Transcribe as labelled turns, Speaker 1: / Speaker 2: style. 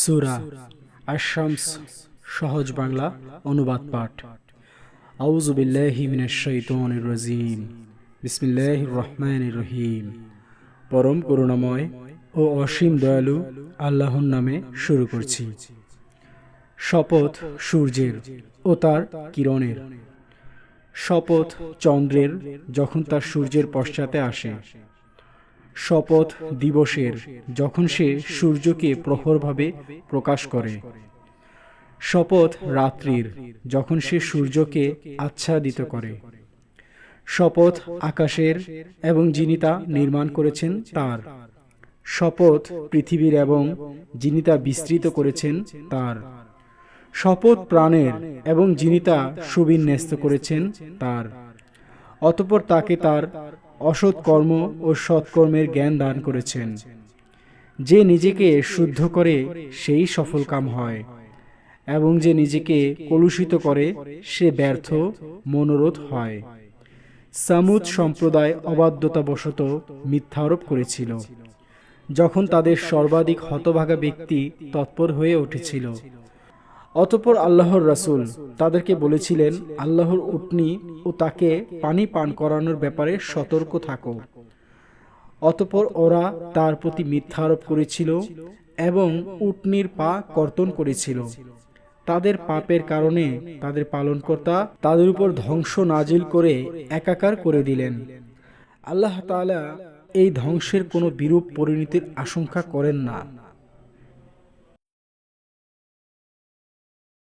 Speaker 1: সুরা আশামস সহজ বাংলা অনুবাদ পাঠ। আউযু বিল্লাহি মিনাশ শাইতানির রাজিম। বিসমিল্লাহির রহমানির রহিম। পরম করুণাময় ও অসীম দয়ালু আল্লাহর নামে শুরু করছি। শপথ সূর্যের ও তার কিরণের। শপথ চন্দ্রের যখন তার সূর্যের পশ্চাতে আসে শপথ দিবসের যখন সে সূর্যকে প্রখরভাবে প্রকাশ করে। শপথ রাত্রির যখন সে সূর্যকে আচ্ছাদিত করে। শপথ আকাশের এবং যিনি তা নির্মাণ করেছেন তার। শপথ পৃথিবীর এবং যিনি তা বিস্তৃত করেছেন তার। শপথ প্রাণের এবং যিনি তা সুবিন্যস্ত করেছেন তার। অতপর তাকে তার অসৎ কর্ম ও সৎকর্মের জ্ঞান দান করেছেন। যে নিজেকে শুদ্ধ করে, সেই সফলকাম হয়। এবং যে নিজেকে কলুষিত করে, সে ব্যর্থ, মনোরোধ হয়। সামুদ সম্প্রদায় অবাধ্যতাবশত মিথ্যারোপ করেছিল। যখন তাদের সর্বাধিক হতভাগা ব্যক্তি তৎপর হয়ে উঠেছিল অতপর আল্লাহর রাসূল তাদেরকে বলেছিলেন, আল্লাহর উটনি ও তাকে পানি পান করানোর ব্যাপারে সতর্ক থাকো। অতপর ওরা তার প্রতি মিথ্যা আরোপ করেছিল এবং উটনির পা কর্তন করেছিল। তাদের পাপের কারণে তাদের পালনকর্তা তাদের উপর ধ্বংস নাজিল করে একাকার করে দিলেন। আল্লাহ তাআলা এই ধ্বংসের কোনো বিরূপ পরিণতির আশঙ্কা করেন না।